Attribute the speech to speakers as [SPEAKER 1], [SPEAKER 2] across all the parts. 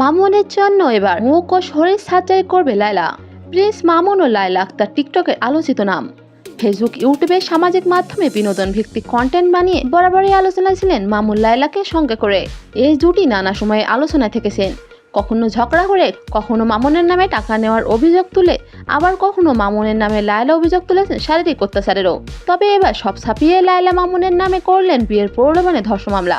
[SPEAKER 1] মামুনের জন্য এবার মুখ ও শরীর সার্জারি করবে লায়লা। প্রিন্স মামুন ও লায়লা আক্তার টিকটকের আলোচিত নাম। ফেসবুক, ইউটিউবে সামাজিক মাধ্যমে বিনোদন ভিত্তিক কন্টেন্ট বানিয়ে বরাবরই আলোচনায় ছিলেন মামুন লায়লাকে সঙ্গে করে। এই জুটি নানা সময়ে আলোচনায় থেকেছেন। কখনো ঝগড়া করে, কখনো মামুনের নামে টাকা নেওয়ার অভিযোগ তুলে, আবার কখনো মামুনের নামে লায়লা অভিযোগ তুলেছেন শারীরিক অত্যাচারেরও। তবে এবার সব ছাপিয়ে লায়লা মামুনের নামে করলেন বিয়ের প্রলোভনে ধর্ষ মামলা।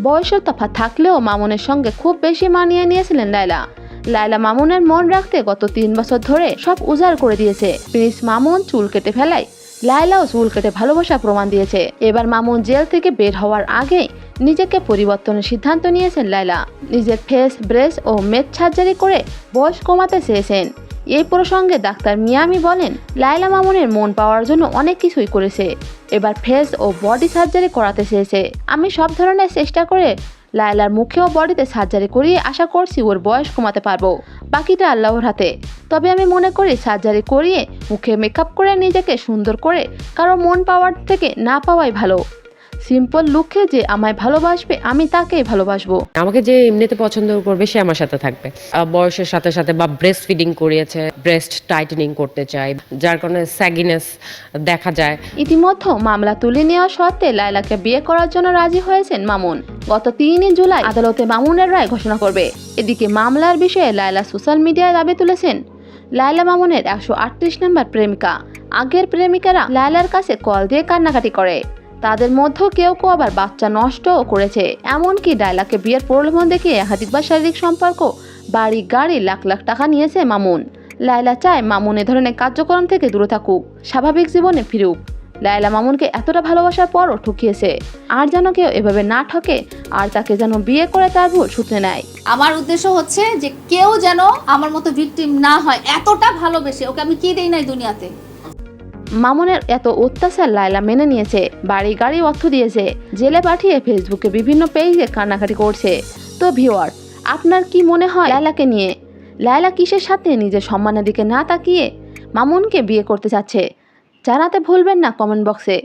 [SPEAKER 1] বয়সের তফাৎ থাকলেও মামুনের সঙ্গে খুব বেশি মানিয়ে নিয়েছিলেন লায়লা। লায়লা মামুনের মন রাখতে গত তিন বছর ধরে সব উজাড় করে দিয়েছে। প্রিন্স মামুন চুল কেটে ফেলায়, লায়লাও চুল কেটে ভালোবাসা প্রমাণ দিয়েছে। এবার মামুন জেল থেকে বের হওয়ার আগে নিজেকে পরিবর্তনের সিদ্ধান্ত নিয়েছেন লায়লা। নিজের ফেস ব্রেস ও মেদ সার্জারি করে বয়স কমাতে চেয়েছেন। এই প্রসঙ্গে ডাক্তার মিয়ামি বলেন, লায়লা মামুনের মন পাওয়ার জন্য অনেক কিছুই করেছে। এবার ফেস ও বডি সার্জারি করাতে চেয়েছে। আমি সব ধরনের চেষ্টা করে লায়লার মুখে ও বডিতে সার্জারি করিয়ে আশা করছি ওর বয়স কমাতে পারব। বাকিটা আল্লাহর হাতে। তবে আমি মনে করি সার্জারি করিয়ে মুখে মেকআপ করে নিজেকে সুন্দর করে কারও মন পাওয়ার থেকে না পাওয়াই ভালো। সিম্পল লুকে যে আমায় ভালোবাসবে আমি তাকেই ভালোবাসবো।
[SPEAKER 2] আমাকে যে এমনিতে পছন্দ করবে সে আমার সাথে থাকবে। বয়সের সাথে সাথে বা ব্রেস্ট ফিডিং করিয়েছে ব্রেস্ট টাইটেনিং করতে চাই যার কারণে স্যাগিনেস দেখা যায়।
[SPEAKER 1] ইতিমধ্যে মামলা তুলে নেওয়া সত্ত্বে লায়লাকে বিয়ে করার জন্য রাজি হয়েছেন মামুন। গত তিনই জুলাই আদালতে মামুনের রায় ঘোষণা করবে। এদিকে মামলার বিষয়ে লায়লা সোশ্যাল মিডিয়ায় দাবি তুলেছেন লায়লা মামুনের একশো আটত্রিশ নম্বর প্রেমিকা। আগের প্রেমিকারা লায়লার কাছে কল দিয়ে কান্নাকাটি করে। তাদের মধ্যেও কেউ কেউ আবার বাচ্চা নষ্টও করেছে। এমনকি লায়লাকে বিয়ের প্রলোভন দেখিয়ে একাধিকবার শারীরিক সম্পর্ক, বাড়ি, গাড়ি লাখ লাখ টাকা নিয়েছে মামুন। লায়লা চায় মামুন এ ধরনের কার্যক্রম থেকে দূরে থাকুক, স্বাভাবিক জীবনে ফিরুক। লায়লা মামুনকে এতটা ভালোবাসার পরও ঠকিয়েছে। আর যেন কেউ এভাবে না ঠকে, আর তাকে যেন বিয়ে করে তার ভুল শুধরে নেয়।
[SPEAKER 3] আমার উদ্দেশ্য হচ্ছে যে কেউ যেন আমার মতো ভিকটিম না হয়, এতটা ভালোবেসে। ওকে আমি কি দেই নাই দুনিয়াতে?
[SPEAKER 1] মামুনের এত অত্যাচার লায়লা মেনে নিয়েছে, বাড়ি গাড়ি অর্থ দিয়েছে, জেলে পাঠিয়ে ফেসবুকে বিভিন্ন পেজে কান্নাকাটি করছে। তো ভিওয়ার আপনার কি মনে হয় লায়লাকে নিয়ে? লায়লা কিসের সাথে নিজের সম্মানের দিকে না তাকিয়ে মামুনকে বিয়ে করতে চাচ্ছে? জানাতে ভুলবেন না কমেন্ট বক্সে।